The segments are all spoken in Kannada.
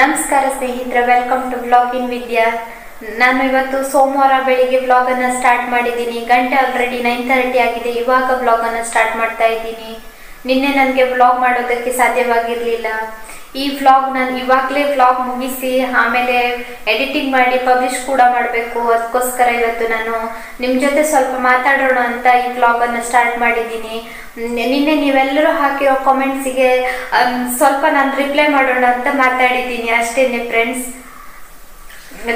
ನಮಸ್ಕಾರ ಸ್ನೇಹಿತರೆ welcome to blog in Vidya ನಾನು ಇವತ್ತು ಸೋಮವಾರ ಬೆಳಿಗ್ಗೆ ಬ್ಲಾಗ್ ಅನ್ನ ಸ್ಟಾರ್ಟ್ ಮಾಡಿದ್ದೀನಿ. ಗಂಟೆ ಆಲ್ರೆಡಿ ನೈನ್ ತರ್ಟಿ ಆಗಿದೆ. ಇವಾಗ ಬ್ಲಾಗ್ ಅನ್ನ ಸ್ಟಾರ್ಟ್ ಮಾಡ್ತಾ ಇದ್ದೀನಿ. ನಿನ್ನೆ ನನಗೆ ಬ್ಲಾಗ್ ಮಾಡೋದಕ್ಕೆ ಸಾಧ್ಯವಾಗಿರಲಿಲ್ಲ. ಈ ವ್ಲಾಗ್ ನಾನು ಇವಾಗಲೇ ವ್ಲಾಗ್ ಮುಗಿಸಿ ಆಮೇಲೆ ಎಡಿಟಿಂಗ್ ಮಾಡಿ ಪಬ್ಲಿಷ್ ಕೂಡ ಮಾಡಬೇಕು. ಅದಕ್ಕೋಸ್ಕರ ಇವತ್ತು ನಾನು ನಿಮ್ಮ ಜೊತೆ ಸ್ವಲ್ಪ ಮಾತಾಡೋಣ ಅಂತ ಈ ವ್ಲಾಗನ್ನು ಸ್ಟಾರ್ಟ್ ಮಾಡಿದ್ದೀನಿ. ನಿನ್ನೆ ನೀವೆಲ್ಲರೂ ಹಾಕಿರೋ ಕಾಮೆಂಟ್ಸಿಗೆ ಸ್ವಲ್ಪ ನಾನು ರಿಪ್ಲೈ ಮಾಡೋಣ ಅಂತ ಮಾತಾಡಿದ್ದೀನಿ. ಅಷ್ಟೇನೆ ಫ್ರೆಂಡ್ಸ್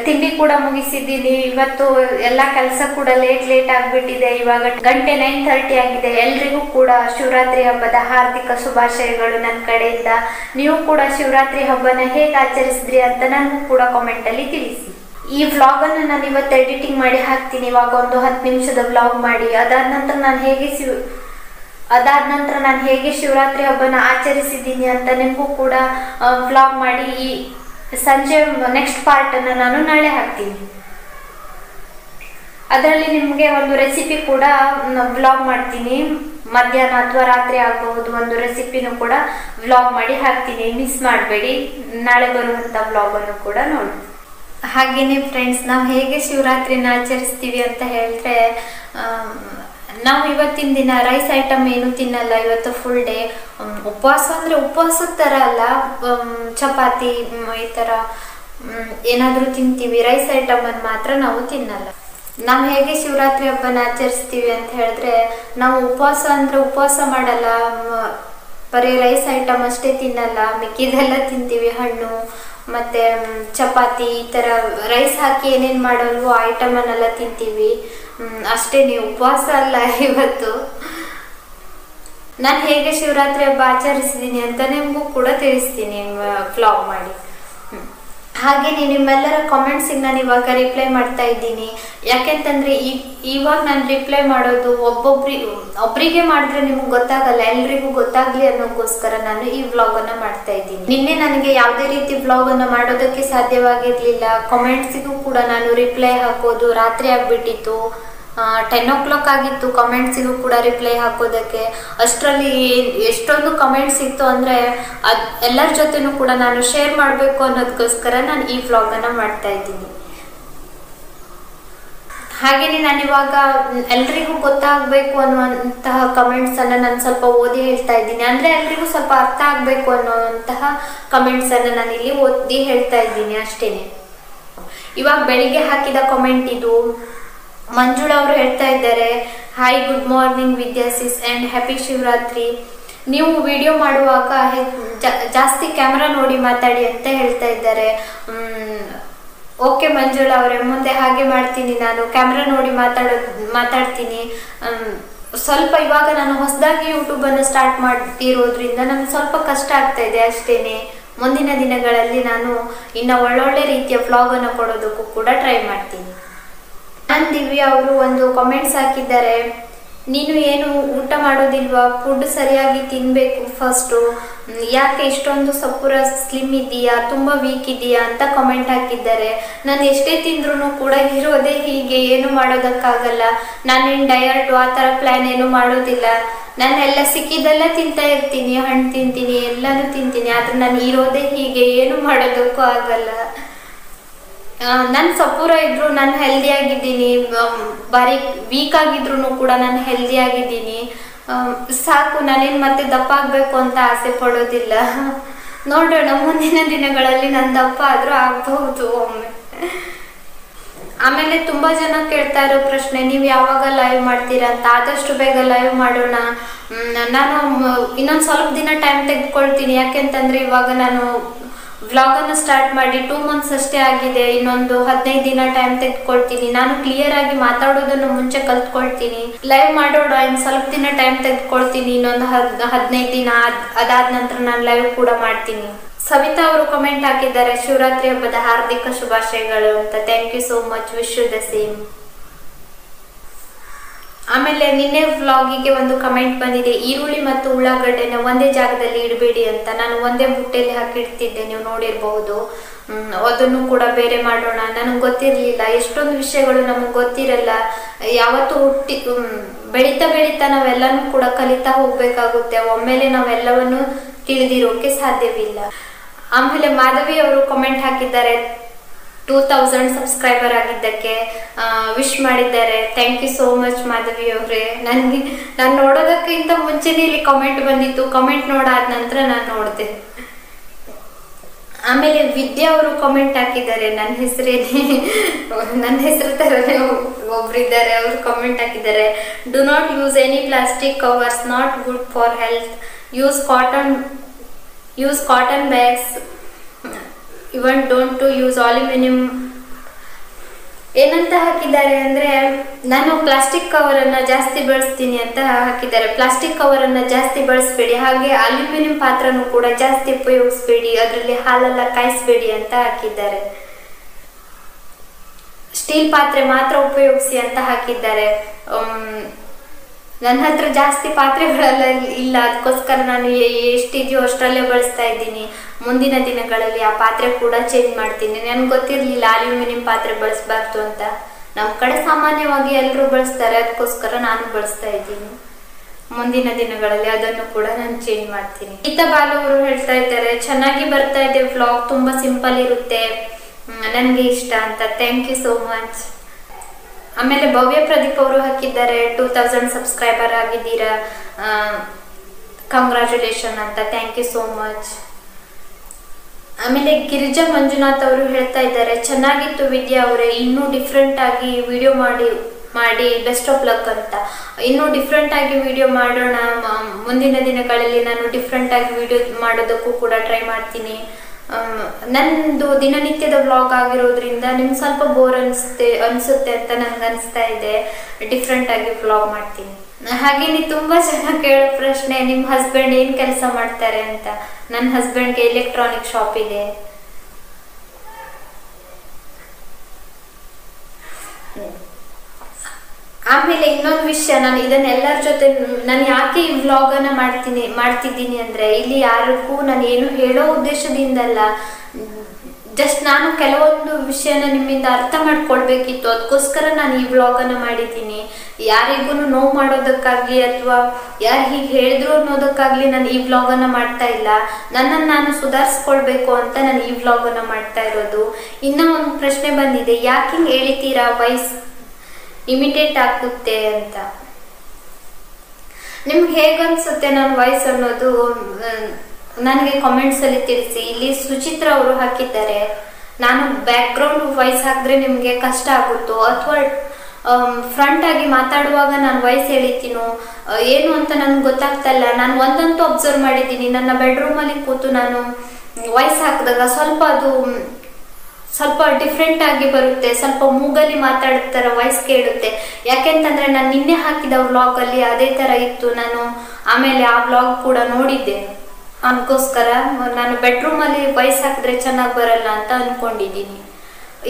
ತಿಂಡಿ ಕೂಡ ಮುಗಿಸಿದ್ದೀನಿ. ಇವತ್ತು ಎಲ್ಲ ಕೆಲಸ ಕೂಡ ಲೇಟ್ ಲೇಟ್ ಆಗಿಬಿಟ್ಟಿದೆ. ಇವಾಗ ಗಂಟೆ ನೈನ್ ತರ್ಟಿ ಆಗಿದೆ. ಎಲ್ರಿಗೂ ಕೂಡ ಶಿವರಾತ್ರಿ ಹಬ್ಬದ ಹಾರ್ದಿಕ ಶುಭಾಶಯಗಳು ನನ್ನ ಕಡೆಯಿಂದ. ನೀವು ಕೂಡ ಶಿವರಾತ್ರಿ ಹಬ್ಬನ ಹೇಗೆ ಆಚರಿಸಿದ್ರಿ ಅಂತ ನನಗೂ ಕೂಡ ಕಾಮೆಂಟ್ ಅಲ್ಲಿ ತಿಳಿಸಿ. ಈ ವ್ಲಾಗ್ ಅನ್ನು ನಾನು ಇವತ್ತು ಎಡಿಟಿಂಗ್ ಮಾಡಿ ಹಾಕ್ತೀನಿ. ಇವಾಗ ಒಂದು ಹತ್ತು ನಿಮಿಷದ ವ್ಲಾಗ್ ಮಾಡಿ. ಅದಾದ ನಂತರ ನಾನು ಹೇಗೆ ಶಿವ, ಅದಾದ ನಂತರ ನಾನು ಹೇಗೆ ಶಿವರಾತ್ರಿ ಹಬ್ಬನ ಆಚರಿಸಿದ್ದೀನಿ ಅಂತ ನಿಮಗೂ ಕೂಡ ವ್ಲಾಗ್ ಮಾಡಿ. ಈ ಸಂಜೆ ನೆಕ್ಸ್ಟ್ ಪಾರ್ಟನ್ನು ನಾನು ನಾಳೆ ಹಾಕ್ತೀನಿ. ಅದರಲ್ಲಿ ನಿಮಗೆ ಒಂದು ರೆಸಿಪಿ ಕೂಡ ವ್ಲಾಗ್ ಮಾಡ್ತೀನಿ. ಮಧ್ಯಾಹ್ನ ಅಥವಾ ರಾತ್ರಿ ಆಗಬಹುದು ಒಂದು ರೆಸಿಪಿನೂ ಕೂಡ ವ್ಲಾಗ್ ಮಾಡಿ ಹಾಕ್ತೀನಿ. ಮಿಸ್ ಮಾಡಬೇಡಿ. ನಾಳೆ ಬರುವಂಥ ವ್ಲಾಗನ್ನು ಕೂಡ ನೋಡಿ. ಹಾಗೇನೆ ಫ್ರೆಂಡ್ಸ್ ನಾವು ಹೇಗೆ ಶಿವರಾತ್ರಿನ ಆಚರಿಸ್ತೀವಿ ಅಂತ ಹೇಳಿದ್ರೆ ನಾವು ಇವತ್ತಿನ ದಿನ ರೈಸ್ ಐಟಮ್ ಏನು ತಿನ್ನಲ್ಲ, ಇವತ್ತು ಫುಲ್ ಡೇ ಉಪವಾಸ ಅಂದ್ರೆ ಉಪವಾಸದ ಥರ ಅಲ್ಲ ಚಪಾತಿ ಈ ಥರ ಏನಾದರೂ ತಿಂತೀವಿ. ರೈಸ್ ಐಟಮ್ ಅನ್ನು ಮಾತ್ರ ನಾವು ತಿನ್ನಲ್ಲ. ನಾವು ಹೇಗೆ ಶಿವರಾತ್ರಿ ಹಬ್ಬನ ಆಚರಿಸ್ತೀವಿ ಅಂತ ಹೇಳಿದ್ರೆ, ನಾವು ಉಪವಾಸ ಅಂದ್ರೆ ಉಪವಾಸ ಮಾಡಲ್ಲ. ಬರೀ ರೈಸ್ ಐಟಮ್ ಅಷ್ಟೇ ತಿನ್ನಲ್ಲ. ಮಿಕ್ಕಿದೆಲ್ಲ ತಿಂತೀವಿ, ಹಣ್ಣು ಮತ್ತೆ ಚಪಾತಿ, ಈ ಥರ ರೈಸ್ ಹಾಕಿ ಏನೇನು ಮಾಡೋಲ್ವೋ ಐಟಮನ್ನೆಲ್ಲ ತಿಂತೀವಿ. ಅಷ್ಟೇ ನೀವು ಉಪವಾಸ ಅಲ್ಲ ಇವತ್ತು. ನಾನು ಹೇಗೆ ಶಿವರಾತ್ರಿ ಹಬ್ಬ ಆಚರಿಸಿದ್ದೀನಿ ಅಂತ ನಿಮಗೂ ಕೂಡ ತಿಳಿಸ್ತೀನಿ ವ್ಲಾಗ್ ಮಾಡಿ. ಹಾಗೇನೆ ನಿಮ್ಮೆಲ್ಲರ ಕಾಮೆಂಟ್ಸಿಗೆ ನಾನು ಇವಾಗ ರಿಪ್ಲೈ ಮಾಡ್ತಾ ಇದ್ದೀನಿ. ಯಾಕೆಂತಂದ್ರೆ ಈ, ಇವಾಗ ನಾನು ರಿಪ್ಲೈ ಮಾಡೋದು ಒಬ್ಬೊಬ್ರಿ ಒಬ್ಬರಿಗೆ ಮಾಡಿದ್ರೆ ನಿಮ್ಗೆ ಗೊತ್ತಾಗಲ್ಲ, ಎಲ್ರಿಗೂ ಗೊತ್ತಾಗ್ಲಿ ಅನ್ನೋಕ್ಕೋಸ್ಕರ ನಾನು ಈ ವ್ಲಾಗ್ ಅನ್ನ ಮಾಡ್ತಾ ಇದ್ದೀನಿ. ನಿನ್ನೆ ನನಗೆ ಯಾವುದೇ ರೀತಿ ವ್ಲಾಗ್ ಅನ್ನ ಮಾಡೋದಕ್ಕೆ ಸಾಧ್ಯವಾಗಿರಲಿಲ್ಲ. ಕಾಮೆಂಟ್ಸಿಗೂ ಕೂಡ ನಾನು ರಿಪ್ಲೈ ಹಾಕೋದು ರಾತ್ರಿ ಆಗ್ಬಿಟ್ಟಿತ್ತು. ಟೆನ್ ಓ ಕ್ಲಾಕ್ ಆಗಿತ್ತು ಕಮೆಂಟ್ಸಿಗೂ ಕೂಡ ರಿಪ್ಲೈ ಹಾಕೋದಕ್ಕೆ. ಅಷ್ಟರಲ್ಲಿ ಎಷ್ಟೊಂದು ಕಮೆಂಟ್ಸ್ ಇತ್ತು ಅಂದರೆ ಅದು ಎಲ್ಲರ ಜೊತೆನೂ ಕೂಡ ನಾನು ಶೇರ್ ಮಾಡಬೇಕು ಅನ್ನೋದಕ್ಕೋಸ್ಕರ ನಾನು ಈ ವ್ಲಾಗನ್ನು ಮಾಡ್ತಾ ಇದ್ದೀನಿ. ಹಾಗೆಯೇ ನಾನು ಇವಾಗ ಎಲ್ರಿಗೂ ಗೊತ್ತಾಗಬೇಕು ಅನ್ನುವಂತಹ ಕಮೆಂಟ್ಸನ್ನು ನಾನು ಸ್ವಲ್ಪ ಓದಿ ಹೇಳ್ತಾ ಇದ್ದೀನಿ. ಅಂದ್ರೆ ಎಲ್ರಿಗೂ ಸ್ವಲ್ಪ ಅರ್ಥ ಆಗಬೇಕು ಅನ್ನುವಂತಹ ಕಮೆಂಟ್ಸನ್ನು ನಾನು ಇಲ್ಲಿ ಓದಿ ಹೇಳ್ತಾ ಇದ್ದೀನಿ ಅಷ್ಟೇ ಇವಾಗ ಬೆಳಿಗ್ಗೆ ಹಾಕಿದ ಕಮೆಂಟ್ ಇದು ಮಂಜುಳಾ ಅವರು ಹೇಳ್ತಾ ಇದ್ದಾರೆ hi good morning Vidya sis and happy Shivaratri. ನೀವು ವಿಡಿಯೋ ಮಾಡುವಾಗ ಜಾಸ್ತಿ ಕ್ಯಾಮ್ರಾ ನೋಡಿ ಮಾತಾಡಿ ಅಂತ ಹೇಳ್ತಾ ಇದ್ದಾರೆ. ಓಕೆ ಮಂಜುಳ ಅವರೇ, ಮುಂದೆ ಹಾಗೆ ಮಾಡ್ತೀನಿ ನಾನು. ಕ್ಯಾಮ್ರಾ ನೋಡಿ ಮಾತಾಡೋ ಮಾತಾಡ್ತೀನಿ. ಸ್ವಲ್ಪ ಇವಾಗ ನಾನು ಹೊಸದಾಗಿ ಯೂಟ್ಯೂಬನ್ನು ಸ್ಟಾರ್ಟ್ ಮಾಡ್ತಿರೋದ್ರಿಂದ ನನಗೆ ಸ್ವಲ್ಪ ಕಷ್ಟ ಆಗ್ತಾ ಇದೆ ಅಷ್ಟೇನೆ. ಮುಂದಿನ ದಿನಗಳಲ್ಲಿ ನಾನು ಇನ್ನು ಒಳ್ಳೊಳ್ಳೆ ರೀತಿಯ ವ್ಲಾಗನ್ನು ಕೊಡೋದಕ್ಕೂ ಕೂಡ ಟ್ರೈ ಮಾಡ್ತೀನಿ. ನಾನು ದಿವ್ಯಾ ಅವರು ಒಂದು ಕಾಮೆಂಟ್ಸ್ ಹಾಕಿದ್ದಾರೆ. ನೀನು ಏನು ಊಟ ಮಾಡೋದಿಲ್ವಾ? ಫುಡ್ ಸರಿಯಾಗಿ ತಿನ್ಬೇಕು ಫಸ್ಟು ಯಾಕೆ ಇಷ್ಟೊಂದು ಸಪುರ ಸ್ಲಿಮ್ ಇದೆಯಾ? ತುಂಬ ವೀಕ್ ಇದೆಯಾ ಅಂತ ಕಾಮೆಂಟ್ ಹಾಕಿದ್ದಾರೆ. ನಾನು ಎಷ್ಟೇ ತಿಂದ್ರೂ ಕೂಡ ಇರೋದೇ ಹೀಗೆ, ಏನು ಮಾಡೋದಕ್ಕಾಗಲ್ಲ. ನಾನೇನು ಡಯಟ್ ಆ ಥರ ಪ್ಲ್ಯಾನ್ ಏನು ಮಾಡೋದಿಲ್ಲ. ನಾನು ಎಲ್ಲ ಸಿಕ್ಕಿದ್ದೆಲ್ಲ ತಿಂತಾ ಇರ್ತೀನಿ, ಹಣ್ಣು ತಿಂತೀನಿ, ಎಲ್ಲನೂ ತಿಂತೀನಿ, ಆದ್ರೆ ನಾನು ಇರೋದೇ ಹೀಗೆ, ಏನು ಮಾಡೋದಕ್ಕೂ ಆಗಲ್ಲ. ನಾನು ಸಪೂರ ಇದ್ರು ನಾನು ಹೆಲ್ದಿ ಆಗಿದ್ದೀನಿ ಬಾರಿ ವೀಕ್ ಆಗಿದ್ರು ಕೂಡ ನಾನು ಹೆಲ್ದಿ ಆಗಿದ್ದೀನಿ. ಆಮ್, ಸಾಕು ನಾನೇನು ಮತ್ತೆ ದಪ್ಪ ಆಗಬೇಕು ಅಂತ ಆಸೆ ಪಡೋದಿಲ್ಲ. ನೋಡೋಣ ಮುಂದಿನ ದಿನಗಳಲ್ಲಿ ನಾನು ದಪ್ಪ ಆದರೂ ಆಗಬಹುದು ಒಮ್ಮೆ. ಆಮೇಲೆ ತುಂಬಾ ಜನ ಕೇಳ್ತಾ ಇರೋ ಪ್ರಶ್ನೆ ನೀವು ಯಾವಾಗ ಲೈವ್ ಮಾಡ್ತೀರಾ ಅಂತ. ಆದಷ್ಟು ಬೇಗ ಲೈವ್ ಮಾಡೋಣ. ನಾನು ಇನ್ನೊಂದು ಸ್ವಲ್ಪ ದಿನ ಟೈಮ್ ತೆಗೆದುಕೊಳ್ತೀನಿ. ಯಾಕೆಂತಂದ್ರೆ ಇವಾಗ ನಾನು ವ್ಲಾಗ್ ಅನ್ನು ಸ್ಟಾರ್ಟ್ ಮಾಡಿ ಟೂ ಮಂತ್ಸ್ ಅಷ್ಟೇ ಆಗಿದೆ. ಇನ್ನೊಂದು ಹದಿನೈದು ದಿನ ಟೈಮ್ ತೆಗೆದುಕೊಳ್ತೀನಿ. ನಾನು ಕ್ಲಿಯರ್ ಆಗಿ ಮಾತಾಡೋದನ್ನು ಮುಂಚೆ ಕಲ್ತ್ಕೊಳ್ತೀನಿ. ಲೈವ್ ಮಾಡೋಣ ಇನ್ನು ಸ್ವಲ್ಪ ದಿನ ಟೈಮ್ ತೆಗೆದುಕೊಳ್ತೀನಿ. ಇನ್ನೊಂದು ಹದ್, ಹದಿನೈದು ದಿನ ಅದ್- ಅದಾದ ನಂತರ ನಾನು ಲೈವ್ ಕೂಡ ಮಾಡ್ತೀನಿ. ಸವಿತಾ ಅವರು ಕಮೆಂಟ್ ಹಾಕಿದ್ದಾರೆ. ಶಿವರಾತ್ರಿ ಹಬ್ಬದ ಹಾರ್ದಿಕ ಶುಭಾಶಯಗಳು ಅಂತ. Thank you so much wish you the same ಆಮೇಲೆ ನಿನ್ನೆ ವ್ಲಾಗಿಗೆ ಒಂದು ಕಮೆಂಟ್ ಬಂದಿದೆ, ಈರುಳ್ಳಿ ಮತ್ತು ಉಳ್ಳಾಗಡ್ಡೆನ ಒಂದೇ ಜಾಗದಲ್ಲಿ ಇಡಬೇಡಿ ಅಂತ. ನಾನು ಒಂದೇ ಬುಟ್ಟೆಯಲ್ಲಿ ಹಾಕಿಡ್ತಿದ್ದೆ, ನೀವು ನೋಡಿರಬಹುದು. ಅದನ್ನು ಕೂಡ ಬೇರೆ ಮಾಡೋಣ. ನನಗೆ ಗೊತ್ತಿರಲಿಲ್ಲ. ಎಷ್ಟೊಂದು ವಿಷಯಗಳು ನಮಗೆ ಗೊತ್ತಿರಲ್ಲ. ಯಾವತ್ತು ಹುಟ್ಟಿ ಬೆಳೀತಾ ಬೆಳೀತಾ ನಾವೆಲ್ಲನೂ ಕೂಡ ಕಲಿತಾ ಹೋಗ್ಬೇಕಾಗುತ್ತೆ. ಒಮ್ಮೆಲೆ ನಾವೆಲ್ಲವನ್ನು ತಿಳಿದಿರೋಕೆ ಸಾಧ್ಯವಿಲ್ಲ. ಆಮೇಲೆ ಮಾಧವಿ ಅವರು ಕಮೆಂಟ್ ಹಾಕಿದ್ದಾರೆ ಟೂ ತೌಸಂಡ್ ಸಬ್ಸ್ಕ್ರೈಬರ್ ಆಗಿದ್ದಕ್ಕೆ ವಿಶ್ ಮಾಡಿದ್ದಾರೆ. Thank you so much Madhavi ಅವರೇ. ನನಗೆ, ನಾನು ನೋಡೋದಕ್ಕಿಂತ ಮುಂಚೆನೇ ಇಲ್ಲಿ ಕಮೆಂಟ್ ಬಂದಿತ್ತು. ಕಮೆಂಟ್ ನೋಡಾದ ನಂತರ ನಾನು ನೋಡಿದೆ. ಆಮೇಲೆ ವಿದ್ಯಾ ಅವರು ಕಮೆಂಟ್ ಹಾಕಿದ್ದಾರೆ. ನನ್ನ ಹೆಸರೇನೆ ನನ್ನ ಹೆಸರು ಥರನೇ ಒಬ್ಬರಿದ್ದಾರೆ ಅವರು ಕಮೆಂಟ್ ಹಾಕಿದ್ದಾರೆ. Do not use any plastic covers not good for health use cotton use cotton bags even don't to use aluminium ಏನಂತ ಹಾಕಿದ್ದಾರೆ ಅಂದ್ರೆ, ನಾನು ಪ್ಲಾಸ್ಟಿಕ್ ಕವರ್ ಅನ್ನ ಜಾಸ್ತಿ ಬಳಸ್ತೀನಿ ಅಂತ ಹಾಕಿದ್ದಾರೆ. ಪ್ಲಾಸ್ಟಿಕ್ ಕವರ್ ಅನ್ನ ಜಾಸ್ತಿ ಬಳಸಬೇಡಿ. ಹಾಗೆ ಅಲ್ಯೂಮಿನಿಯಂ ಪಾತ್ರನೂ ಕೂಡ ಜಾಸ್ತಿ ಉಪಯೋಗಿಸ್ಬೇಡಿ. ಅದರಲ್ಲಿ ಹಾಲೆಲ್ಲ ಕಾಯಿಸ್ಬೇಡಿ ಅಂತ ಹಾಕಿದ್ದಾರೆ. ಸ್ಟೀಲ್ ಪಾತ್ರೆ ಮಾತ್ರ ಉಪಯೋಗಿಸಿ ಅಂತ ಹಾಕಿದ್ದಾರೆ. ನನ್ನ ಹತ್ರ ಜಾಸ್ತಿ ಪಾತ್ರೆಗಳೆಲ್ಲ ಇಲ್ಲ, ಅದಕ್ಕೋಸ್ಕರ ನಾನು ಎಷ್ಟಿದೆಯೋ ಅಷ್ಟರಲ್ಲೇ ಬಳಸ್ತಾ ಇದ್ದೀನಿ. ಮುಂದಿನ ದಿನಗಳಲ್ಲಿ ಆ ಪಾತ್ರೆ ಕೂಡ ಚೇಂಜ್ ಮಾಡ್ತೀನಿ. ನನ್ಗೆ ಗೊತ್ತಿರಲಿಲ್ಲ ಅಲ್ಯೂಮಿನಿಯಂ ಪಾತ್ರೆ ಬಳಸಬಾರ್ದು ಅಂತ. ನಮ್ಮ ಕಡೆ ಸಾಮಾನ್ಯವಾಗಿ ಎಲ್ಲರೂ ಬಳಸ್ತಾರೆ, ಅದಕ್ಕೋಸ್ಕರ ನಾನು ಬಳಸ್ತಾ ಇದ್ದೀನಿ. ಮುಂದಿನ ದಿನಗಳಲ್ಲಿ ಅದನ್ನು ಕೂಡ ನಾನು ಚೇಂಜ್ ಮಾಡ್ತೀನಿ. ಗೀತಾ ಬಾಲವರು ಹೇಳ್ತಾ ಇದ್ದಾರೆ, ಚೆನ್ನಾಗಿ ಬರ್ತಾ ಇದೆ ವ್ಲಾಗ್ ತುಂಬಾ ಸಿಂಪಲ್ ಇರುತ್ತೆ. ನನಗೆ ಇಷ್ಟ ಅಂತ. ಥ್ಯಾಂಕ್ ಯು ಸೋ ಮಚ್ ಆಮೇಲೆ ಭವ್ಯ ಪ್ರದೀಪ್ ಅವರು ಹಾಕಿದ್ದಾರೆ. ಟೂ ತೌಸಂಡ್ ಸಬ್ಸ್ಕ್ರೈಬರ್ ಆಗಿದ್ದೀರಾ. ಕಂಗ್ರ್ಯಾಚುಲೇಷನ್ ಅಂತ. ಥ್ಯಾಂಕ್ ಯು ಸೋ ಮಚ್ ಆಮೇಲೆ ಗಿರಿಜಾ ಮಂಜುನಾಥ್ ಅವರು ಹೇಳ್ತಾ ಇದ್ದಾರೆ, ಚೆನ್ನಾಗಿತ್ತು ವಿದ್ಯಾ ಅವರೇ, ಇನ್ನೂ ಡಿಫ್ರೆಂಟ್ ಆಗಿ ವಿಡಿಯೋ ಮಾಡಿ ಮಾಡಿ ಬೆಸ್ಟ್ ಆಫ್ ಲಕ್ ಅಂತ. ಇನ್ನೂ ಡಿಫ್ರೆಂಟ್ ಆಗಿ ವಿಡಿಯೋ ಮಾಡೋಣ. ಮುಂದಿನ ದಿನಗಳಲ್ಲಿ ನಾನು ಡಿಫ್ರೆಂಟ್ ಆಗಿ ವಿಡಿಯೋ ಮಾಡೋದಕ್ಕೂ ಕೂಡ ಟ್ರೈ ಮಾಡ್ತೀನಿ. ನಂದು ದಿನನಿತ್ಯದ ವ್ಲಾಗ್ ಆಗಿರೋದ್ರಿಂದ ನಿಮ್ಗೆ ಸ್ವಲ್ಪ ಬೋರ್ ಅನಿಸುತ್ತೆ ಅನಿಸುತ್ತೆ ಅಂತ ನನಗೆ ಅನಿಸ್ತಾ ಇದೆ. ಡಿಫ್ರೆಂಟ್ ಆಗಿ ವ್ಲಾಗ್ ಮಾಡ್ತೀನಿ. ಹಾಗೇನೆ ತುಂಬಾ ಜನ ಕೇಳೋ ಪ್ರಶ್ನೆ ನಿಮ್ಮ ಹಸ್ಬೆಂಡ್ ಏನು ಕೆಲಸ ಮಾಡ್ತಾರೆ ಅಂತ? ನನ್ನ ಹಸ್ಬೆಂಡ್ಗೆ ಎಲೆಕ್ಟ್ರಾನಿಕ್ ಶಾಪ್ ಇದೆ. ಆಮೇಲೆ ಇನ್ನೊಂದು ವಿಷಯ, ನಾನು ಇದನ್ನೆಲ್ಲರ ಜೊತೆ ನಾನು ಯಾಕೆ ಈ ವ್ಲಾಗ್ ಅನ್ನ ಮಾಡ್ತೀನಿ, ಮಾಡ್ತಿದ್ದೀನಿ ಅಂದ್ರೆ ಇಲ್ಲಿ ಯಾರಿಗೂ ನಾನು ಏನು ಹೇಳೋ ಉದ್ದೇಶದಿಂದಲ್ಲ ಜಸ್ಟ್ ನಾನು ಕೆಲವೊಂದು ವಿಷಯನ ನಿಮ್ಮಿಂದ ಅರ್ಥ ಮಾಡ್ಕೊಳ್ಬೇಕಿತ್ತು. ಅದಕ್ಕೋಸ್ಕರ ನಾನು ಈ ವ್ಲಾಗ್ ಅನ್ನ ಮಾಡಿದ್ದೀನಿ. ಯಾರಿಗೂ ನೋವು ಮಾಡೋದಕ್ಕಾಗ್ಲಿ ಅಥವಾ ಯಾರು ಹೀಗೆ ಹೇಳಿದ್ರು ಅನ್ನೋದಕ್ಕಾಗ್ಲಿ ನಾನು ಈ ವ್ಲಾಗ್ ಅನ್ನ ಮಾಡ್ತಾ ಇಲ್ಲ. ನನ್ನನ್ನು ನಾನು ಸುಧಾರಿಸ್ಕೊಳ್ಬೇಕು ಅಂತ ನಾನು ಈ ವ್ಲಾಗ್ ಅನ್ನ ಮಾಡ್ತಾ ಇರೋದು. ಇನ್ನೂ ಒಂದು ಪ್ರಶ್ನೆ ಬಂದಿದೆ, ಯಾಕೆ ಹೇಳಿತೀರಾ ವಯಸ್ ಇಮಿಟೇಟ್ ಆಗುತ್ತೆ ಅಂತ. ನಿಮ್ಗೆ ಹೇಗನ್ಸುತ್ತೆ ನನ್ನ ವಾಯ್ಸ್ ಅನ್ನೋದು? ನನಗೆ ಕಾಮೆಂಟ್ಸ್ ಅಲ್ಲಿ ತಿಳಿಸಿ. ಇಲ್ಲಿ ಸುಚಿತ್ರ ಅವರು ಹಾಕಿದ್ದಾರೆ. ನಾನು ಬ್ಯಾಕ್ ಗ್ರೌಂಡ್ ವಾಯ್ಸ್ ಹಾಕಿದ್ರೆ ನಿಮ್ಗೆ ಕಷ್ಟ ಆಗುತ್ತೋ? ಅಥವಾ ಫ್ರಂಟ್ ಆಗಿ ಮಾತಾಡುವಾಗ ನಾನು ವಾಯ್ಸ್ ಹೇಳಿತೀನೋ ಏನು ಅಂತ ನನ್ಗೆ ಗೊತ್ತಾಗ್ತಲ್ಲ ನಾನು ಒಂದಂತೂ ಅಬ್ಸರ್ವ್ ಮಾಡಿದ್ದೀನಿ. ನನ್ನ ಬೆಡ್ರೂಮಲ್ಲಿ ಕೂತು ನಾನು ವಾಯ್ಸ್ ಹಾಕಿದಾಗ ಸ್ವಲ್ಪ ಅದು ಸ್ವಲ್ಪ ಡಿಫ್ರೆಂಟ್ ಆಗಿ ಬರುತ್ತೆ, ಸ್ವಲ್ಪ ಮೂಗಲ್ಲಿ ಮಾತಾಡ್ತಾರ ವಾಯ್ಸ್ ಕೇಳುತ್ತೆ. ಯಾಕೆಂತಂದ್ರೆ ನಾನು ನಿನ್ನೆ ಹಾಕಿದ ವ್ಲಾಗ್ ಅಲ್ಲಿ ಅದೇ ತರ ಇತ್ತು. ನಾನು ಆಮೇಲೆ ಆ ವ್ಲಾಗ್ ಕೂಡ ನೋಡಿದ್ದೆ. ಅದಕ್ಕೋಸ್ಕರ ನಾನು ಬೆಡ್ರೂಮ್ ಅಲ್ಲಿ ವಾಯ್ಸ್ ಹಾಕಿದ್ರೆ ಚೆನ್ನಾಗಿ ಬರಲ್ಲ ಅಂತ ಅನ್ಕೊಂಡಿದ್ದೀನಿ.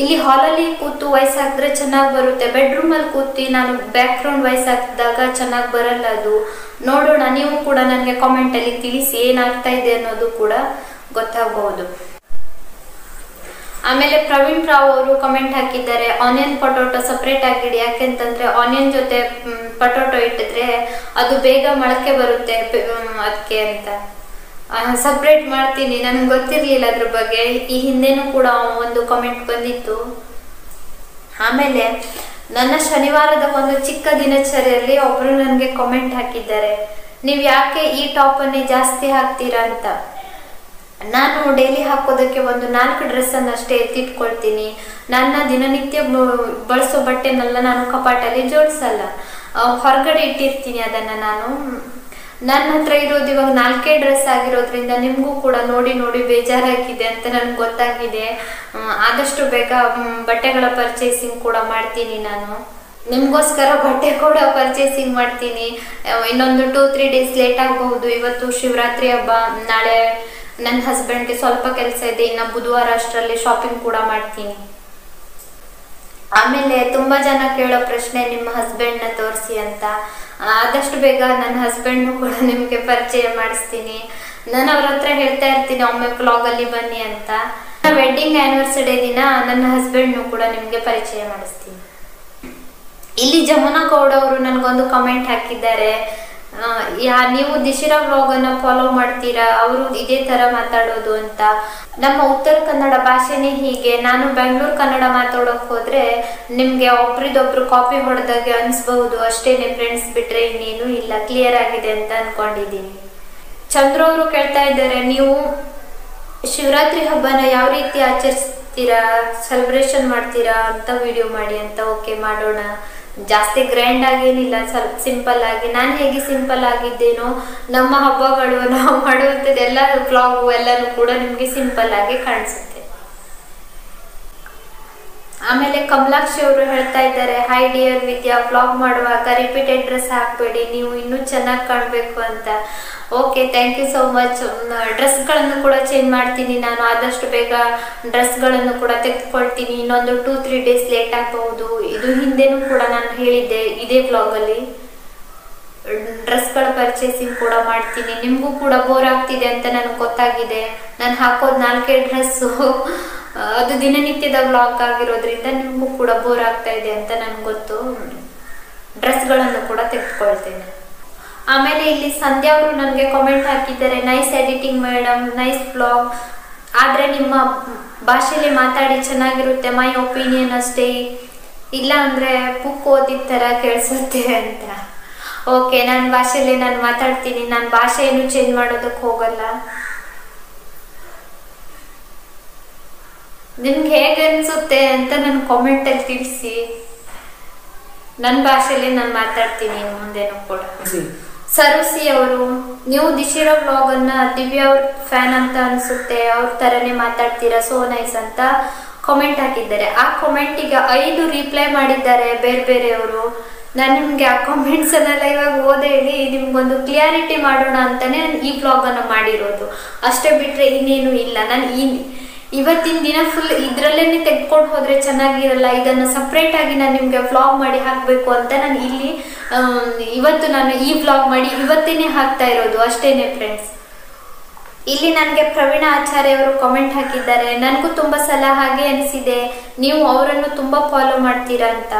ಇಲ್ಲಿ ಹಾಲಲ್ಲಿ ಕೂತು ವಾಯ್ಸ್ ಹಾಕಿದ್ರೆ ಚೆನ್ನಾಗಿ ಬರುತ್ತೆ. ಬೆಡ್ರೂಮ್ ಅಲ್ಲಿ ಕೂತಿ ನಾನು ಬ್ಯಾಕ್ ಗ್ರೌಂಡ್ ವಾಯ್ಸ್ ಹಾಕಿದಾಗ ಚೆನ್ನಾಗಿ ಬರಲ್ಲ ಅದು. ನೋಡೋಣ, ನೀವು ಕೂಡ ನನಗೆ ಕಾಮೆಂಟ್ ಅಲ್ಲಿ ತಿಳಿಸಿ ಏನಾಗ್ತಾ ಇದೆ ಅನ್ನೋದು ಕೂಡ ಗೊತ್ತಾಗಬಹುದು. ಆಮೇಲೆ ಪ್ರವೀಣ್ ರಾವ್ ಅವರು ಕಮೆಂಟ್ ಹಾಕಿದ್ದಾರೆ ಆನಿಯನ್ ಪೊಟೊಟೊ ಸಪ್ರೇಟ್ ಆಗಿಡಿ ಯಾಕೆಂತಂದ್ರೆ ಆನಿಯನ್ ಜೊತೆ ಪೊಟೊಟೊ ಇಟ್ಟಿದ್ರೆ ಅದು ಬೇಗ ಮೊಳಕೆ ಬರುತ್ತೆ ಅದಕ್ಕೆ ಅಂತ. ಸಪ್ರೇಟ್ ಮಾಡ್ತೀನಿ, ನನ್ಗೆ ಗೊತ್ತಿರ್ಲಿಲ್ಲ ಅದ್ರ ಬಗ್ಗೆ. ಈ ಹಿಂದೆನೂ ಕೂಡ ಒಂದು ಕಮೆಂಟ್ ಬಂದಿತ್ತು. ಆಮೇಲೆ, ನನ್ನ ಶನಿವಾರದ ಒಂದು ಚಿಕ್ಕ ದಿನಚರಿಯಲ್ಲಿ ಒಬ್ರು ನನಗೆ ಕಾಮೆಂಟ್ ಹಾಕಿದ್ದಾರೆ. ನೀವು ಯಾಕೆ ಈ ಟಾಪನ್ನೇ ಜಾಸ್ತಿ ಹಾಕ್ತೀರಾ ಅಂತ? ನಾನು ಡೈಲಿ ಹಾಕೋದಕ್ಕೆ ಒಂದು ನಾಲ್ಕು ಡ್ರೆಸ್ ಅನ್ನು ಅಷ್ಟೇ ಎತ್ತಿಟ್ಕೊಳ್ತೀನಿ. ನನ್ನ ದಿನನಿತ್ಯ ಬಳಸೋ ಬಟ್ಟೆನೆಲ್ಲ ನಾನು ಕಪಾಟಲ್ಲಿ ಜೋಡಿಸಲ್ಲ. ಹೊರಗಡೆ ಇಟ್ಟಿರ್ತೀನಿ ಅದನ್ನ ನಾನು. ನನ್ನ ಹತ್ರ ಇರೋದು ಇವಾಗ ನಾಲ್ಕೇ ಡ್ರೆಸ್ ಆಗಿರೋದ್ರಿಂದ ನಿಮಗೂ ಕೂಡ ನೋಡಿ ನೋಡಿ ಬೇಜಾರಾಗಿದೆ ಅಂತ ನನ್ಗೆ ಗೊತ್ತಾಗಿದೆ. ಆದಷ್ಟು ಬೇಗ ಬಟ್ಟೆಗಳ ಪರ್ಚೇಸಿಂಗ್ ಕೂಡ ಮಾಡ್ತೀನಿ ನಾನು. ನಿಮಗೋಸ್ಕರ ಬಟ್ಟೆ ಕೂಡ ಪರ್ಚೇಸಿಂಗ್ ಮಾಡ್ತೀನಿ. ಇನ್ನೊಂದು ಟೂ ತ್ರೀ ಡೇಸ್ ಲೇಟ್ ಆಗಬಹುದು. ಇವತ್ತು ಶಿವರಾತ್ರಿ ಹಬ್ಬ. ನಾಳೆ ನನ್ನ ಹಸ್ಬೆಂಡ್ಗೆ ಸ್ವಲ್ಪ ಕೆಲಸ ಇದೆ, ಇನ್ನು ಬುಧವಾರ ಅಷ್ಟರಲ್ಲಿ ಶಾಪಿಂಗ್ ಕೂಡ ಮಾಡ್ತೀನಿ. ಆಮೇಲೆ ತುಂಬಾ ಜನ ಕೇಳೋ ಪ್ರಶ್ನೆ ನಿಮ್ಮ ಹಸ್ಬೆಂಡ್ನ ತೋರಿಸಿ ಅಂತ. ಆದಷ್ಟು ಬೇಗ ನನ್ನ ಹಸ್ಬೆಂಡ್ನು ಕೂಡ ನಿಮಗೆ ಪರಿಚಯ ಮಾಡಿಸ್ತೀನಿ. ನಾನು ಅವ್ರ ಹತ್ರ ಹೇಳ್ತಾ ಇರ್ತೀನಿ, ಒಮ್ಮೆ ಅಲ್ಲಿ ಬನ್ನಿ ಅಂತ. ವೆಡ್ಡಿಂಗ್ ಆನಿವರ್ಸರಿ ದಿನ ನನ್ನ ಹಸ್ಬೆಂಡ್ನು ಕೂಡ ನಿಮಗೆ ಪರಿಚಯ ಮಾಡಿಸ್ತೀನಿ. ಇಲ್ಲಿ ಜಮುನಾ ಗೌಡ ಅವರು ನನಗೊಂದು ಕಮೆಂಟ್ ಹಾಕಿದ್ದಾರೆ. ಯಾ, ನೀವು ದಿಶಿರಾ ವ್ಲಾಗ್ ಅನ್ನ ಫಾಲೋ ಮಾಡ್ತೀರಾ? ಅವರು ಇದೇ ತರ ಮಾತಾಡೋದು ಅಂತ. ನಮ್ಮ ಉತ್ತರ ಕನ್ನಡ ಭಾಷೆನೇ ಹೀಗೆ. ನಾನು ಬೆಂಗಳೂರು ಕನ್ನಡ ಮಾತಾಡೋಕ್ ಹೋದ್ರೆ ನಿಮ್ಗೆ ಒಬ್ರಿದೊಬ್ರು ಕಾಪಿ ಹೊಡೆದಾಗೆ ಅನ್ಸ್ಬಹುದು. ಅಷ್ಟೇನೆ ಫ್ರೆಂಡ್ಸ್ ಬಿಟ್ರೆ ಇನ್ನೇನು ಇಲ್ಲ. ಕ್ಲಿಯರ್ ಆಗಿದೆ ಅಂತ ಅನ್ಕೊಂಡಿದ್ದೀನಿ. ಚಂದ್ರ ಅವರು ಕೇಳ್ತಾ ಇದ್ದಾರೆ, ನೀವು ಶಿವರಾತ್ರಿ ಹಬ್ಬನ ಯಾವ ರೀತಿ ಆಚರಿಸ್ತೀರಾ? ಸೆಲೆಬ್ರೇಷನ್ ಮಾಡ್ತೀರಾ ಅಂತ ವಿಡಿಯೋ ಮಾಡಿ ಅಂತ ಓಕೆ ಮಾಡೋಣ. ಜಾಸ್ತಿ ಗ್ರ್ಯಾಂಡ್ ಆಗೇನಿಲ್ಲ ಸ್ವಲ್ಪ ಸಿಂಪಲ್ ಆಗಿ. ನಾನು ಹೇಗೆ ಸಿಂಪಲ್ ಆಗಿದ್ದೇನೋ, ನಮ್ಮ ಹಬ್ಬಗಳು ನಾವು ಮಾಡುವಂಥದ್ದು ಎಲ್ಲ ವ್ಲಾಗು ಎಲ್ಲನೂ ಕೂಡ ನಿಮಗೆ ಸಿಂಪಲ್ ಆಗಿ ಕಾಣಿಸುತ್ತೆ. ಆಮೇಲೆ ಕಮಲಾಕ್ಷಿ ಅವರು ಹೇಳ್ತಾ ಇದ್ದಾರೆ ಹೈ ಡಿಯರ್ ವಿದ್ಯಾ ಬ್ಲಾಗ್ ಮಾಡುವಾಗ ರಿಪೀಟೆಡ್ ಡ್ರೆಸ್ ಹಾಕ್ಬೇಡಿ, ನೀವು ಇನ್ನೂ ಚೆನ್ನಾಗಿ ಕಾಣಬೇಕು ಅಂತ. Okay thank you so much ಡ್ರೆಸ್ಗಳನ್ನು ಕೂಡ ಚೇಂಜ್ ಮಾಡ್ತೀನಿ ನಾನು, ಆದಷ್ಟು ಬೇಗ ಡ್ರೆಸ್ಗಳನ್ನು ಕೂಡ ತೆಗೆದುಕೊಳ್ತೀನಿ. ಇನ್ನೊಂದು ಟೂ ತ್ರೀ ಡೇಸ್ ಲೇಟ್ ಆಗಬಹುದು. ಇದು ಹಿಂದೆನೂ ಕೂಡ ನಾನು ಹೇಳಿದ್ದೆ ಇದೇ ಬ್ಲಾಗಲ್ಲಿ ಡ್ರೆಸ್ಗಳ ಪರ್ಚೇಸಿಂಗ್ ಕೂಡ ಮಾಡ್ತೀನಿ. ನಿಮಗೂ ಕೂಡ ಬೋರ್ ಆಗ್ತಿದೆ ಅಂತ ನನಗೆ ಗೊತ್ತಾಗಿದೆ. ನಾನು ಹಾಕೋದು ನಾಲ್ಕೇ ಡ್ರೆಸ್ಸು ಅದು ದಿನನಿತ್ಯದ ವ್ಲಾಗ್ ಆಗಿರೋದ್ರಿಂದ ನಿಮಗೂ ಕೂಡ ಬೋರ್ ಆಗ್ತಾ ಇದೆ ಅಂತ ನನಗೆ ಗೊತ್ತು. ಡ್ರೆಸ್ಗಳನ್ನು ಕೂಡ ತೆಗೆದುಕೊಳ್ತೇನೆ. ಆಮೇಲೆ ಇಲ್ಲಿ ಸಂಧ್ಯಾ ಅವರು ನನಗೆ ಕಾಮೆಂಟ್ ಹಾಕಿದ್ದಾರೆ nice editing madam nice blog ಆದರೆ ನಿಮ್ಮ ಭಾಷೆಯಲ್ಲಿ ಮಾತಾಡಿ ಚೆನ್ನಾಗಿರುತ್ತೆ ಮೈ ಒಪಿನಿಯನ್ ಅಷ್ಟೇ. ಇಲ್ಲ ಅಂದರೆ ಬುಕ್ ಓದಿದ ಥರ ಕೇಳಿಸುತ್ತೆ ಅಂತ. ಓಕೆ ನನ್ನ ಭಾಷೆಯಲ್ಲಿ ನಾನು ಮಾತಾಡ್ತೀನಿ, ನಾನು ಭಾಷೆಯನ್ನು ಚೇಂಜ್ ಮಾಡೋದಕ್ಕೆ ಹೋಗಲ್ಲ. ನಿಮ್ಗೆ ಹೇಗೆ ಅನ್ಸುತ್ತೆ ಅಂತ ನನ್ನ ಕಾಮೆಂಟಲ್ಲಿ ತಿಳಿಸಿ. ನನ್ನ ಭಾಷೆಯಲ್ಲಿ ನಾನು ಮಾತಾಡ್ತೀನಿ ಮುಂದೆನೂ ಕೂಡ. ಸರಸಿ ಅವರು ನೀವು ದಿಶಿರೋ ಬ್ಲಾಗ್ ಅನ್ನ ದಿವ್ಯಾ ಅವ್ರ ಫ್ಯಾನ್ ಅಂತ ಅನ್ಸುತ್ತೆ ಅವ್ರ ತರನೇ ಮಾತಾಡ್ತೀರಾ ಸೋ ನೈಸ್ ಅಂತ ಕಾಮೆಂಟ್ ಹಾಕಿದ್ದಾರೆ. ಆ ಕಾಮೆಂಟಿಗೆ ಐದು ರಿಪ್ಲೈ ಮಾಡಿದ್ದಾರೆ ಬೇರೆ ಬೇರೆಯವರು. ನಾನು ನಿಮ್ಗೆ ಆ ಕಾಮೆಂಟ್ಸ್ ಅನ್ನೆಲ್ಲ ಇವಾಗ ಓದೇ ಹೇಳಿ ನಿಮ್ಗೊಂದು ಕ್ಲಿಯಾರಿಟಿ ಮಾಡೋಣ ಅಂತಾನೆ ನಾನು ಈ ಬ್ಲಾಗ್ ಅನ್ನ ಮಾಡಿರೋದು. ಅಷ್ಟೇ ಬಿಟ್ರೆ ಇನ್ನೇನು ಇಲ್ಲ. ನಾನು ಈ ಇವತ್ತಿನ ದಿನ ಫುಲ್ ಇದ್ರಲ್ಲೇನೆ ತೆಗ್ಕೊಂಡು ಹೋದ್ರೆ ಚೆನ್ನಾಗಿರಲ್ಲ? ಇದನ್ನ ಸಪ್ರೇಟ್ ಆಗಿ ನಾನು ನಿಮ್ಗೆ ವ್ಲಾಗ್ ಮಾಡಿ ಹಾಕಬೇಕು ಅಂತ ನಾನು ಇಲ್ಲಿ ಇವತ್ತು ನಾನು ಈ ವ್ಲಾಗ್ ಮಾಡಿ ಇವತ್ತೇನೆ ಹಾಕ್ತಾ ಇರೋದು. ಅಷ್ಟೇನೆ ಫ್ರೆಂಡ್ಸ್ ಇಲ್ಲಿ ನನಗೆ ಪ್ರವೀಣ ಆಚಾರ್ಯ ಅವರು ಕಾಮೆಂಟ್ ಹಾಕಿದ್ದಾರೆ. ನನಗೂ ತುಂಬಾ ಸಲ ಹಾಗೆ ಅನಿಸಿದೆ. ನೀವು ಅವರನ್ನು ತುಂಬಾ ಫಾಲೋ ಮಾಡ್ತೀರಾ ಅಂತ.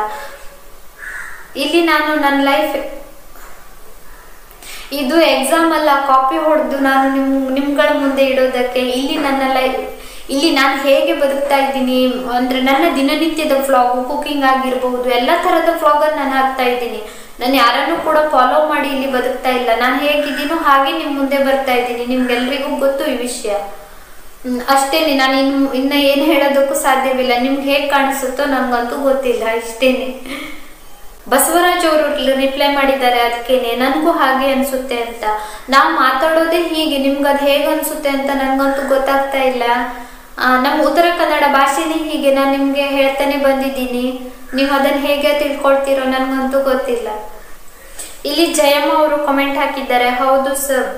ಇಲ್ಲಿ ನಾನು ನನ್ನ ಲೈಫ್ ಇದು ಎಕ್ಸಾಮ್ ಅಲ್ಲ ಕಾಪಿ ಹೊಡೆದು ನಾನು ನಿಮ್, ನಿಮ್ಗಳ ಮುಂದೆ ಇಡೋದಕ್ಕೆ. ಇಲ್ಲಿ ನನ್ನ ಲೈಫ್ ಇಲ್ಲಿ ನಾನು ಹೇಗೆ ಬದುಕ್ತಾ ಇದ್ದೀನಿ ಅಂದ್ರೆ ನನ್ನ ದಿನನಿತ್ಯದ ಫ್ಲಾಗು ಕುಕಿಂಗ್ ಆಗಿರಬಹುದು ಎಲ್ಲ ತರದ ಫ್ಲಾಗನ್ನು ನಾನು ಹಾಕ್ತಾ ಇದ್ದೀನಿ. ನಾನು ಯಾರನ್ನು ಕೂಡ ಫಾಲೋ ಮಾಡಿ ಇಲ್ಲಿ ಬದುಕ್ತಾ ಇಲ್ಲ. ನಾನು ಹೇಗಿದ್ದೀನೋ ಹಾಗೆ ನಿಮ್ಮ ಮುಂದೆ ಬರ್ತಾ ಇದ್ದೀನಿ. ನಿಮ್ಗೆಲ್ರಿಗೂ ಗೊತ್ತು ಈ ವಿಷಯ. ಅಷ್ಟೇನೆ. ನಾನು ಇನ್ನು ಇನ್ನು ಏನು ಹೇಳೋದಕ್ಕೂ ಸಾಧ್ಯವಿಲ್ಲ. ನಿಮ್ಗೆ ಹೇಗೆ ಕಾಣಿಸುತ್ತೋ ನನಗಂತೂ ಗೊತ್ತಿಲ್ಲ. ಇಷ್ಟೇನೆ. ಬಸವರಾಜ್ ಅವರು ರಿಪ್ಲೈ ಮಾಡಿದ್ದಾರೆ ಅದಕ್ಕೇನೆ. ನನಗೂ ಹಾಗೆ ಅನ್ಸುತ್ತೆ ಅಂತ. ನಾವು ಮಾತಾಡೋದೇ ಹೀಗೆ. ನಿಮ್ಗೆ ಅದು ಹೇಗೆ ಅನಿಸುತ್ತೆ ಅಂತ ನನಗಂತೂ ಗೊತ್ತಾಗ್ತಾ ಇಲ್ಲ. ನಮ್ಮ ಉತ್ತರ ಕನ್ನಡ ಭಾಷೆನೇ ಹೀಗೆ ನಾನು ನಿಮಗೆ ಹೇಳ್ತಾನೆ ಬಂದಿದ್ದೀನಿ. ನೀವು ಅದನ್ನ ಹೇಗೆ ತಿಳ್ಕೊಳ್ತೀರೋ ನನಗಂತೂ ಗೊತ್ತಿಲ್ಲ. ಇಲ್ಲಿ ಜಯಮ್ಮ ಅವರು ಕಮೆಂಟ್ ಹಾಕಿದ್ದಾರೆ. ಹೌದು ಸರ್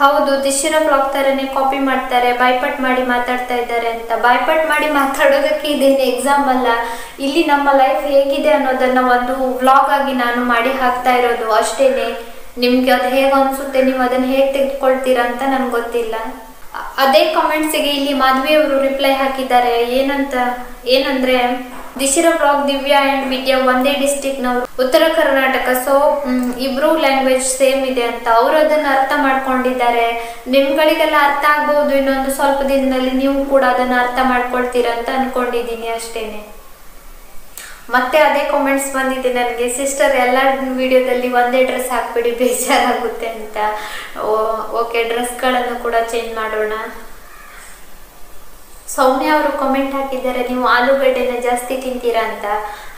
ಹೌದು, ದಿಶಿರ ಬ್ಲಾಗ್ ತರನೇ ಕಾಪಿ ಮಾಡ್ತಾರೆ, ಬಾಯ್ಪಟ್ ಮಾಡಿ ಮಾತಾಡ್ತಾ ಇದ್ದಾರೆ ಅಂತ. ಬಾಯ್ಪಟ್ ಮಾಡಿ ಮಾತಾಡೋದಕ್ಕೆ ಇದೇನು ಎಕ್ಸಾಮ್ ಅಲ್ಲ? ಇಲ್ಲಿ ನಮ್ಮ ಲೈಫ್ ಹೇಗಿದೆ ಅನ್ನೋದನ್ನ ಒಂದು ವ್ಲಾಗ್ ಆಗಿ ನಾನು ಮಾಡಿ ಹಾಕ್ತಾ ಇರೋದು ಅಷ್ಟೇನೆ. ನಿಮಗೆ ಅದು ಹೇಗೆ ಅನ್ಸುತ್ತೆ, ನೀವು ಅದನ್ನ ಹೇಗೆ ತೆಗೆದುಕೊಳ್ತೀರಾ ಅಂತ ನನಗೆ ಗೊತ್ತಿಲ್ಲ. ಅದೇ ಕಾಮೆಂಟ್ಸಿಗೆ ಇಲ್ಲಿ ಮಾಧವಿ ಅವರು ರಿಪ್ಲೈ ಹಾಕಿದ್ದಾರೆ. ಏನಂತ, ಏನಂದ್ರೆ, ದಿಶಿರ ಬ್ಲಾಗ್ ದಿವ್ಯಾ ಅಂಡ್ ವಿದ್ಯಾ ಒಂದೇ ಡಿಸ್ಟಿಕ್ ನವರು. ಉತ್ತರ ಕರ್ನಾಟಕ ಸೊ ಇಬ್ರು ಲ್ಯಾಂಗ್ವೇಜ್ ಸೇಮ್ ಇದೆ ಅಂತ ಅವರು ಅದನ್ನ ಅರ್ಥ ಮಾಡ್ಕೊಂಡಿದ್ದಾರೆ. ನಿಮ್ಗಳಿಗೆಲ್ಲ ಅರ್ಥ ಆಗ್ಬಹುದು ಇನ್ನೊಂದು ಸ್ವಲ್ಪ ದಿನದಲ್ಲಿ ನೀವು ಕೂಡ ಅದನ್ನ ಅರ್ಥ ಮಾಡ್ಕೊಳ್ತೀರ ಅಂತ ಅನ್ಕೊಂಡಿದ್ದೀನಿ ಅಷ್ಟೇನೆ. ಮತ್ತೆ ಅದೇ ಕಾಮೆಂಟ್ಸ್ ಬಂದಿದೆ ನನಗೆ ಸಿಸ್ಟರ್ ಎಲ್ಲ ವಿಡಿಯೋದಲ್ಲಿ ಒಂದೇ ಡ್ರೆಸ್ ಹಾಕ್ಬಿಡಿ, ಬೇಜಾರಾಗುತ್ತೆ ಅಂತ. ಓಕೆ ಡ್ರೆಸ್ಗಳನ್ನು ಕೂಡ ಚೇಂಜ್ ಮಾಡೋಣ. ಸೌಮ್ಯ ಅವರು ಕಾಮೆಂಟ್ ಹಾಕಿದ್ದಾರೆ, ನೀವು ಆಲೂಗಡ್ಡೆನ ಜಾಸ್ತಿ ತಿಂತೀರಾ ಅಂತ.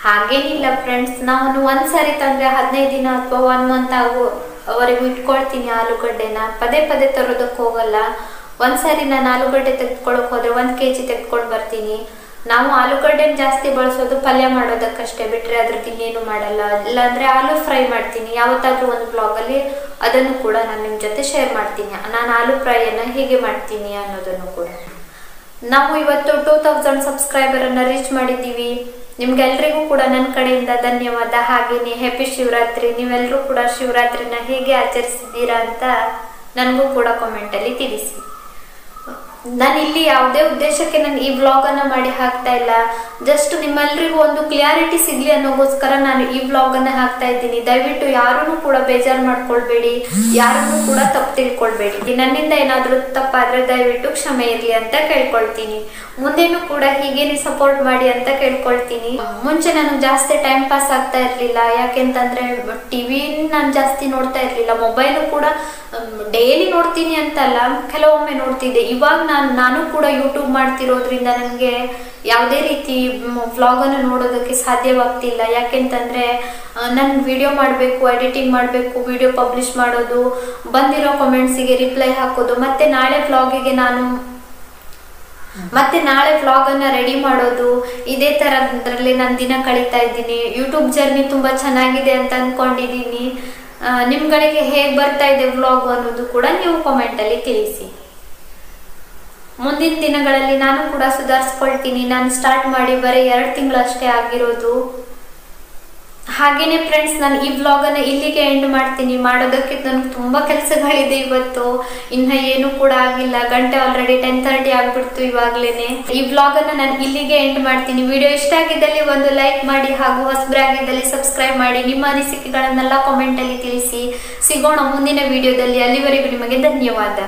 ಹಾಗೇನಿಲ್ಲ ಫ್ರೆಂಡ್ಸ್ ನಾನು ಒಂದ್ಸರಿ ತಂದ್ರೆ ಹದಿನೈದು ದಿನ ಅಥವಾ ಒನ್ ಮಂತ್ ಆಗು, ಅವರೆಗೂ ಇಟ್ಕೊಳ್ತೀನಿ ಆಲೂಗಡ್ಡೆನ. ಪದೇ ಪದೇ ತರೋದಕ್ಕೆ ಹೋಗಲ್ಲ ಒಂದ್ಸರಿ ನಾನು ಆಲೂಗಡ್ಡೆ ತೆಗೆದುಕೊಳ್ಳೋಕೆ ಹೋದ್ರೆ ಒಂದು ಕೆ ಜಿ ತೆಗೆದುಕೊಂಡು ಬರ್ತೀನಿ. ನಾವು ಆಲೂಗಡ್ಡೆನ ಜಾಸ್ತಿ ಬಳಸೋದು ಪಲ್ಯ ಮಾಡೋದಕ್ಕಷ್ಟೇ. ಬಿಟ್ರೆ ಅದ್ರದ್ದು ಇನ್ನೇನು ಮಾಡಲ್ಲ. ಇಲ್ಲಾಂದ್ರೆ ಆಲೂ ಫ್ರೈ ಮಾಡ್ತೀನಿ. ಯಾವತ್ತಾದ್ರೂ ಒಂದು ಬ್ಲಾಗಲ್ಲಿ ಅದನ್ನು ಕೂಡ ನಾನು ನಿಮ್ಮ ಜೊತೆ ಶೇರ್ ಮಾಡ್ತೀನಿ. ನಾನು ಆಲೂ ಫ್ರೈಯನ್ನು ಹೇಗೆ ಮಾಡ್ತೀನಿ ಅನ್ನೋದನ್ನು ಕೂಡ. ನಾವು ಇವತ್ತು ಟೂ ತೌಸಂಡ್ ಸಬ್ಸ್ಕ್ರೈಬರ್ ಅನ್ನ ರೀಚ್ ಮಾಡಿದ್ದೀವಿ. ನಿಮ್ಗೆಲ್ರಿಗೂ ಕೂಡ ನನ್ನ ಕಡೆಯಿಂದ ಧನ್ಯವಾದ. ಹಾಗೇನೆ ಹ್ಯಾಪಿ ಶಿವರಾತ್ರಿ. ನೀವೆಲ್ಲರೂ ಕೂಡ ಶಿವರಾತ್ರಿನ ಹೇಗೆ ಆಚರಿಸಿದ್ದೀರಾ ಅಂತ ನನಗೂ ಕೂಡ ಕಾಮೆಂಟಲ್ಲಿ ತಿಳಿಸಿ. ನಾನು ಇಲ್ಲಿ ಯಾವುದೇ ಉದ್ದೇಶಕ್ಕೆ ನಾನು ಈ ವ್ಲಾಗ್ ಅನ್ನ ಮಾಡಿ ಹಾಕ್ತಾ ಇಲ್ಲ. ಜಸ್ಟ್ ನಿಮ್ಮೆಲ್ಲರಿಗೂ ಒಂದು ಕ್ಲಿಯಾರಿಟಿ ಸಿಗ್ಲಿ ಅನ್ನೋಗೋಸ್ಕರ ನಾನು ಈ ವ್ಲಾಗ್ ಅನ್ನ ಹಾಕ್ತಾ ಇದ್ದೀನಿ. ದಯವಿಟ್ಟು ಯಾರನ್ನು ಕೂಡ ಬೇಜಾರು ಮಾಡ್ಕೊಳ್ಬೇಡಿ. ಯಾರನ್ನು ಕೂಡ ತಪ್ಪು ತಿಳ್ಕೊಳ್ಬೇಡಿ. ನನ್ನಿಂದ ಏನಾದ್ರೂ ತಪ್ಪಾದ್ರೆ ದಯವಿಟ್ಟು ಕ್ಷಮೆ ಇರಲಿ ಅಂತ ಕೇಳ್ಕೊಳ್ತೀನಿ. ಮುಂದೇನು ಕೂಡ ಹೀಗೇನೆ ಸಪೋರ್ಟ್ ಮಾಡಿ ಅಂತ ಕೇಳ್ಕೊಳ್ತೀನಿ. ಮುಂಚೆ ನಾನು ಜಾಸ್ತಿ ಟೈಮ್ ಪಾಸ್ ಆಗ್ತಾ ಇರ್ಲಿಲ್ಲ. ಯಾಕೆಂತಂದ್ರೆ ಟಿವಿ ನಾನು ಜಾಸ್ತಿ ನೋಡ್ತಾ ಇರ್ಲಿಲ್ಲ. ಮೊಬೈಲು ಕೂಡ ಡೈಲಿ ನೋಡ್ತೀನಿ ಅಂತಲ್ಲ, ಕೆಲವೊಮ್ಮೆ ನೋಡ್ತಿದ್ದೆ. ಇವಾಗ ನಾನು ನಾನು ಕೂಡ ಯೂಟ್ಯೂಬ್ ಮಾಡ್ತಿರೋದ್ರಿಂದ ನನಗೆ ಯಾವುದೇ ರೀತಿ ವ್ಲಾಗನ್ನು ನೋಡೋದಕ್ಕೆ ಸಾಧ್ಯವಾಗ್ತಿಲ್ಲ. ಯಾಕೆಂತಂದರೆ ನಾನು ವಿಡಿಯೋ ಮಾಡಬೇಕು ಎಡಿಟಿಂಗ್ ಮಾಡಬೇಕು ವಿಡಿಯೋ ಪಬ್ಲಿಷ್ ಮಾಡೋದು, ಬಂದಿರೋ ಕಮೆಂಟ್ಸಿಗೆ ರಿಪ್ಲೈ ಹಾಕೋದು, ಮತ್ತು ನಾಳೆ ವ್ಲಾಗಿಗೆ ನಾನು, ಮತ್ತೆ ನಾಳೆ ವ್ಲಾಗ್ ಅನ್ನ ರೆಡಿ ಮಾಡೋದು, ಇದೇ ತರದ್ರಲ್ಲಿ ನಾನು ದಿನ ಕಳೀತಾ ಇದ್ದೀನಿ. ಯೂಟ್ಯೂಬ್ ಜರ್ನಿ ತುಂಬಾ ಚೆನ್ನಾಗಿದೆ ಅಂತ ಅನ್ಕೊಂಡಿದ್ದೀನಿ. ನಿಮ್ಗಳಿಗೆ ಹೇಗ್ ಬರ್ತಾ ಇದೆ ವ್ಲಾಗ್ ಅನ್ನೋದು ಕೂಡ ನೀವು ಕಾಮೆಂಟ್ ಅಲ್ಲಿ ತಿಳಿಸಿ. ಮುಂದಿನ ದಿನಗಳಲ್ಲಿ ನಾನು ಕೂಡ ಸುಧಾರಿಸ್ಕೊಳ್ತೀನಿ. ನಾನು ಸ್ಟಾರ್ಟ್ ಮಾಡಿ ಬರೀ ಎರಡು ತಿಂಗಳಷ್ಟೇ ಆಗಿರೋದು. ಹಾಗೇನೆ ಫ್ರೆಂಡ್ಸ್ ನಾನು ಈ ವ್ಲಾಗನ್ನು ಇಲ್ಲಿಗೆ ಎಂಡ್ ಮಾಡ್ತೀನಿ. ಮಾಡೋದಕ್ಕೆ ನನಗೆ ತುಂಬ ಕೆಲಸಗಳಿದೆ ಇವತ್ತು. ಇನ್ನು ಏನು ಕೂಡ ಆಗಿಲ್ಲ. ಗಂಟೆ ಆಲ್ರೆಡಿ ಟೆನ್ ತರ್ಟಿ ಆಗ್ಬಿಡ್ತು ಇವಾಗ್ಲೇ ಈ ವ್ಲಾಗನ್ನು ನಾನು ಇಲ್ಲಿಗೆ ಎಂಡ್ ಮಾಡ್ತೀನಿ. ವಿಡಿಯೋ ಇಷ್ಟ ಆಗಿದ್ದಲ್ಲಿ ಒಂದು ಲೈಕ್ ಮಾಡಿ ಹಾಗೂ ಹೊಸಬ್ರಾಗಿದ್ದಲ್ಲಿ ಸಬ್ಸ್ಕ್ರೈಬ್ ಮಾಡಿ. ನಿಮ್ಮ ಅನಿಸಿಕೆಗಳನ್ನೆಲ್ಲ ಕಾಮೆಂಟಲ್ಲಿ ತಿಳಿಸಿ. ಸಿಗೋಣ ಮುಂದಿನ ವಿಡಿಯೋದಲ್ಲಿ ಅಲ್ಲಿವರೆಗೂ ನಿಮಗೆ ಧನ್ಯವಾದ.